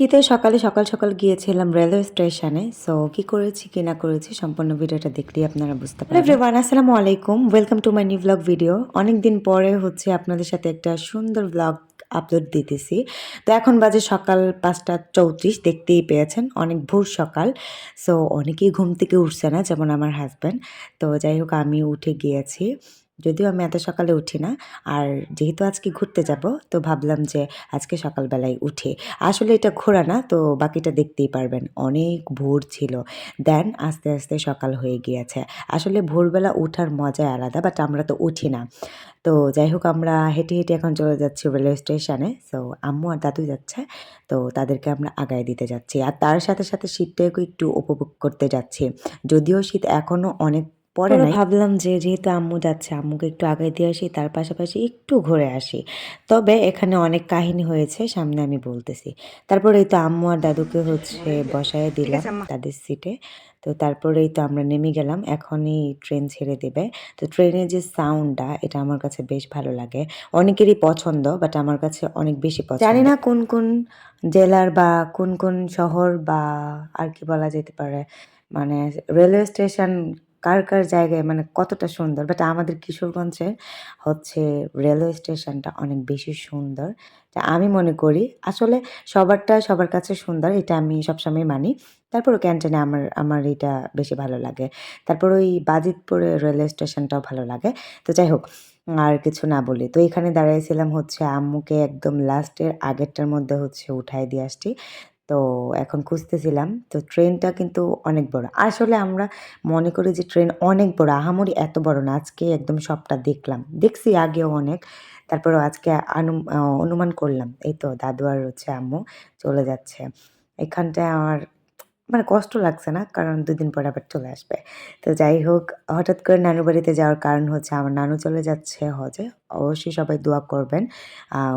শীতে সকালে সকাল সকাল গিয়েছিলাম রেলওয়ে স্টেশনে সো কি করেছি কি না করেছি সম্পূর্ণ ভিডিওটা দেখলেই আপনারা বুঝতে পারবেন। এভরিওয়ান আসসালামু আলাইকুম। Welcome to my new blog video অনেক দিন পরে হচ্ছে আপনাদের সাথে একটা সুন্দর ব্লগ আপলোড দিতেছি। তো এখন বাজে সকাল পাঁচটা চৌত্রিশ দেখতেই পেয়েছেন অনেক ভোর সকাল। সো অনেকেই ঘুম থেকে উঠছে না যেমন আমার হাজব্যান্ড তো যাই হোক আমি উঠে গিয়েছি। যদিও আমি এত সকালে উঠি না, আর যেহেতু আজকে ঘুরতে যাব, তো ভাবলাম যে আজকে সকালবেলায় উঠে। আসলে এটা ঘোরা না, তো বাকিটা দেখতেই পারবেন। অনেক ভোর ছিল। দেন আস্তে আস্তে সকাল হয়ে গিয়েছে। আসলে ভোরবেলা ওঠার মজাই আলাদা বাট আমরা তো উঠি না। তো যাই হোক, আমরা হেঁটে হেঁটে এখন চলে যাচ্ছি রেলওয়ে স্টেশনে সো আম্মু আর দাদু যাচ্ছে, তো তাদেরকে আমরা আগায় দিতে যাচ্ছি। আর তার সাথে সাথে শীতটাকে একটু উপভোগ করতে যাচ্ছি। যদিও শীত এখনও অনেক পরে নাই ভাবলাম যে যেহেতু আম্মু যাচ্ছে আম্মুকে একটু আগায় দিয়ে আসি তার পাশাপাশি একটু ঘুরে আসি। তবে এখানে অনেক কাহিনী হয়েছে সামনে আমি বলতেছি। তারপরে এই তো আম্মু আর দাদুকে হচ্ছে বসায় দিলাম তাদের সিটে। তো তারপরেই তো আমরা নেমে গেলাম এখনই ট্রেন ছেড়ে দেবে। তো ট্রেনের যে সাউন্ডটা এটা আমার কাছে বেশ ভালো লাগে। অনেকেরই পছন্দ বাট আমার কাছে অনেক বেশি পছন্দ। জানি না কোন কোন জেলার বা কোন কোন শহর বা আর কি বলা যেতে পারে মানে রেলওয়ে স্টেশন কার কার জায়গায় মানে কতটা সুন্দর? বাট আমাদের কিশোরগঞ্জে হচ্ছে রেলওয়ে স্টেশনটা অনেক বেশি সুন্দর। তা আমি মনে করি আসলে সবারটা সবার কাছে সুন্দর, এটা আমি সবসময় মানি। তারপরও ক্যান্টিনে আমার আমার এটা বেশি ভালো লাগে। তারপর ওই বাজিতপুরে রেলওয়ে স্টেশনটাও ভালো লাগে। তো যাই হোক, আর কিছু না বলি। তো এখানে দাঁড়িয়েছিলাম হচ্ছে আম্মুকে একদম লাস্টের আগেরটার মধ্যে হচ্ছে উঠাই দিয়ে আসছি। তো এখন খুঁজতেছিলাম। তো ট্রেনটা কিন্তু অনেক বড়। আসলে আমরা মনে করি যে ট্রেন অনেক বড়। আহামরি এত বড় না। আজকে একদম সবটা দেখলাম। দেখছি আগেও অনেক। তারপরেও আজকে অনুমান করলাম। এই তো দাদু আর হচ্ছে আম্মু চলে যাচ্ছে। এখানটায় আমার মানে কষ্ট লাগছে না? কারণ দুদিন পর আবার চলে আসবে। তো যাই হোক, হঠাৎ করে নানু বাড়িতে যাওয়ার কারণ হচ্ছে আমার নানু চলে যাচ্ছে হজে। অবশ্যই সবাই দোয়া করবেন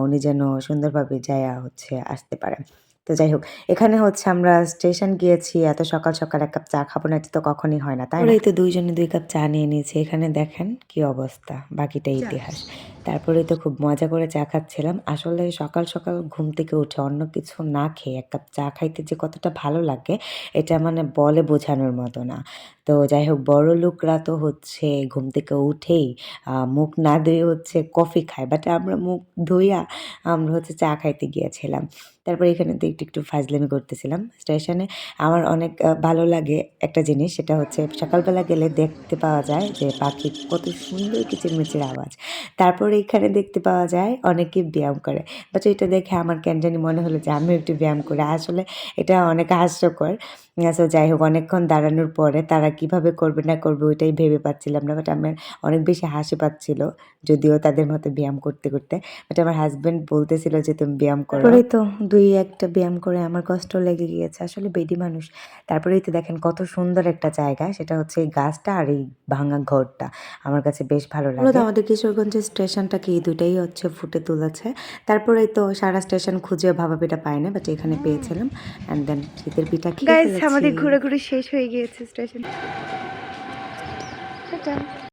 উনি যেন সুন্দরভাবে যায় হচ্ছে আসতে পারে। তো যাই হোক এখানে হচ্ছে আমরা স্টেশন গিয়েছি এত সকাল সকাল এক কাপ চা খাব না তো কখনই হয় না তাই তো দুইজনে দুই কাপ চা নিয়ে নিয়েছি এখানে দেখেন কি অবস্থা বাকিটা ইতিহাস। তারপরে তো খুব মজা করে চা খাচ্ছিলাম। আসলে সকাল সকাল ঘুম থেকে উঠে অন্য কিছু না খেয়ে এক কাপ চা খাইতে যে কতটা ভালো লাগে, এটা মানে বলে বোঝানোর মতো না। তো যাই হোক, বড় লোকরা তো হচ্ছে ঘুম থেকে উঠেই মুখ না ধুয়ে হচ্ছে কফি খায়। বাট আমরা মুখ ধুইয়া আমরা হচ্ছে চা খাইতে গিয়েছিলাম। তারপর এখানে তো একটু একটু ফাজলামি করতেছিলাম স্টেশনে। আমার অনেক ভালো লাগে একটা জিনিস, সেটা হচ্ছে সকালবেলা গেলে দেখতে পাওয়া যায় যে পাখি কত সুন্দর কিচিরমিচির আওয়াজ। তারপর এখানে দেখতে পাওয়া যায়, অনেকে ব্যায়াম করে। বাট এটা দেখে আমার কেন জানি মনে হলো যে আমিও একটু ব্যায়াম করে। আসলে এটা অনেক হাস্যকর। সো যাই হোক অনেকক্ষণ দাঁড়ানোর পরে তারা কীভাবে করবে না করবে ওইটাই ভেবে পাচ্ছিলাম না বাট আমার অনেক বেশি হাসি পাচ্ছিল যদিও তাদের মতো ব্যায়াম করতে করতে। বাট আমার হাজব্যান্ড বলতেছিল যে তুমি ব্যায়াম করো। তারপরেই তো দুই একটা ব্যায়াম করে আমার কষ্ট লেগে গিয়েছে আসলে বেডি মানুষ। তারপরেই তো দেখেন কত সুন্দর একটা জায়গা সেটা হচ্ছে এই গাছটা আর এই ভাঙা ঘরটা। আমার কাছে বেশ ভালো লাগে। আমাদের কিশোরগঞ্জের স্টেশনটাকে এই দুটাই হচ্ছে ফুটে তুলেছে। তারপরেই তো সারা স্টেশন খুঁজে ভাবা পিঠা পায় না বাট এখানে পেয়েছিলাম। অ্যান্ড দেন শীতের পিঠা খেয়ে আমাদের ঘুরে শেষ হয়ে গিয়েছে স্টেশন।